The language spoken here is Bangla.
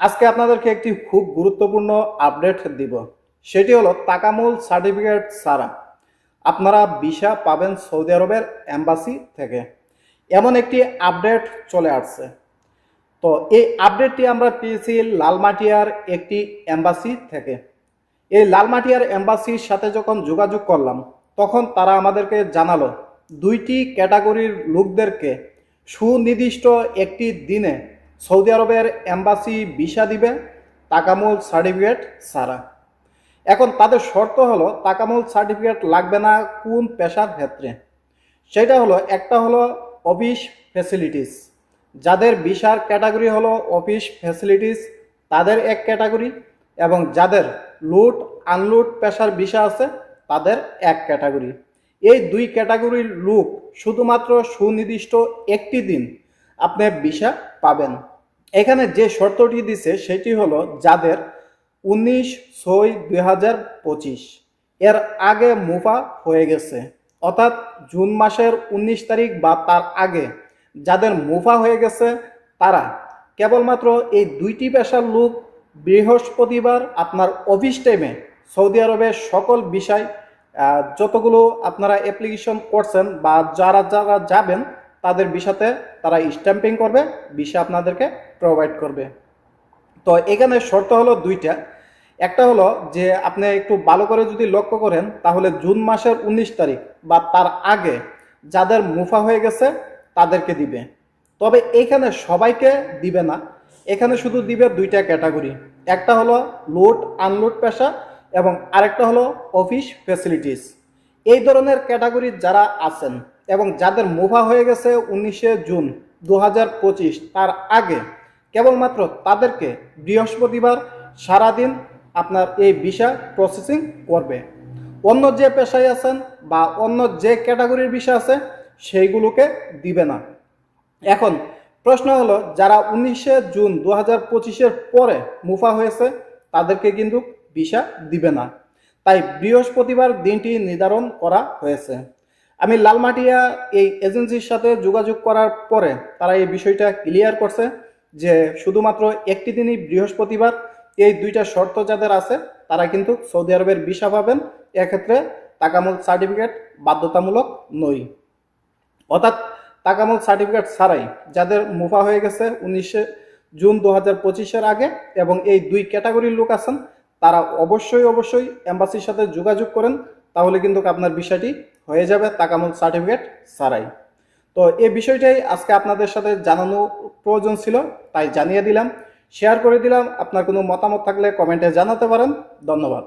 আজকে আপনাদেরকে একটি খুব গুরুত্বপূর্ণ আপডেট দিব। সেটি হলো তাকামুল সার্টিফিকেট ছাড়া আপনারা ভিসা পাবেন সৌদি আরবের এম্বাসি থেকে। এমন একটি আপডেট চলে আসছে। তো এই আপডেটটি আমরা পেয়েছি লালমাটিয়ার একটি এম্বাসি থেকে। এই লালমাটিয়ার এম্বাসির সাথে যখন যোগাযোগ করলাম, তখন তারা আমাদেরকে জানালো, দুইটি ক্যাটাগরির লোকদেরকে সুনির্দিষ্ট একটি দিনে সৌদি আরবের এম্বাসি ভিসা দিবে তাকামুল সার্টিফিকেট ছাড়া। এখন তাদের শর্ত হলো, তাকামুল সার্টিফিকেট লাগবে না কোন পেশার ক্ষেত্রে। সেটা হলো, একটা হলো অফিস ফ্যাসিলিটিস। যাদের ভিসার ক্যাটাগরি হলো অফিস ফ্যাসিলিটিস, তাদের এক ক্যাটাগরি এবং যাদের লুট, আনলুট পেশার ভিসা আছে, তাদের এক ক্যাটাগরি। এই দুই ক্যাটাগরির লোক শুধুমাত্র সুনির্দিষ্ট একটি দিন আপনি ভিসা পাবেন। এখানে যে শর্তটি দিছে সেটি হলো যাদের উনিশ ছয় দুই এর আগে মুফা হয়ে গেছে। অর্থাৎ জুন মাসের উনিশ তারিখ বা তার আগে যাদের মুফা হয়ে গেছে, তারা কেবলমাত্র এই দুইটি পেশার লোক বৃহস্পতিবার আপনার অফিস টাইমে সৌদি আরবের সকল বিষয় যতগুলো আপনারা অ্যাপ্লিকেশন করছেন বা যারা যারা যাবেন তাদের বিষাতে তারা স্ট্যাম্পিং করবে বিষা আপনাদেরকে প্রোভাইড করবে। তো এখানে শর্ত হলো দুইটা। একটা হলো যে আপনি একটু ভালো করে যদি লক্ষ্য করেন, তাহলে জুন মাসের উনিশ তারিখ বা তার আগে যাদের মুফা হয়ে গেছে, তাদেরকে দিবে। তবে এখানে সবাইকে দিবে না। এখানে শুধু দিবে দুইটা ক্যাটাগরি একটা হলো লোড আনলোড পেশা এবং আরেকটা হলো অফিস ফ্যাসিলিটিস এই ধরনের ক্যাটাগরি যারা আছেন এবং যাদের মুভা হয়ে গেছে উনিশে জুন দু হাজার পঁচিশ, তার আগে কেবলমাত্র তাদেরকে বৃহস্পতিবার সারাদিন আপনার এই ভিসা প্রসেসিং করবে। অন্য যে পেশায় আছেন বা অন্য যে ক্যাটাগরির বিষয় আছে, সেইগুলোকে দিবে না। এখন প্রশ্ন হলো, যারা উনিশে জুন দু হাজার পঁচিশের পরে মুফা হয়েছে, তাদেরকে কিন্তু ভিসা দিবে না। তাই বৃহস্পতিবার দিনটি নির্ধারণ করা হয়েছে। আমি লালমাটিয়া এই এজেন্সির সাথে যোগাযোগ করার পরে তারা এই বিষয়টা ক্লিয়ার করছে যে শুধুমাত্র একটি দিনই বৃহস্পতিবার এই দুইটা শর্ত যাদের আছে, তারা কিন্তু সৌদি আরবের ভিসা পাবেন। এক্ষেত্রে তাকামুল সার্টিফিকেট বাধ্যতামূলক নই অর্থাৎ তাকামুল সার্টিফিকেট ছাড়াই যাদের মুফা হয়ে গেছে উনিশে জুন দু হাজার পঁচিশের আগে এবং এই দুই ক্যাটাগরির লোক আছেন, তারা অবশ্যই অবশ্যই এম্বাসির সাথে যোগাযোগ করেন, তাহলে কিন্তু আপনার বিষয়টি হয়ে যাবে তাকামুল সার্টিফিকেট ছাড়াই। তো এই বিষয়টাই আজকে আপনাদের সাথে জানানো প্রয়োজন ছিল, তাই জানিয়ে দিলাম। শেয়ার করে দিলাম। আপনার কোনো মতামত থাকলে কমেন্টে জানাতে পারেন। ধন্যবাদ।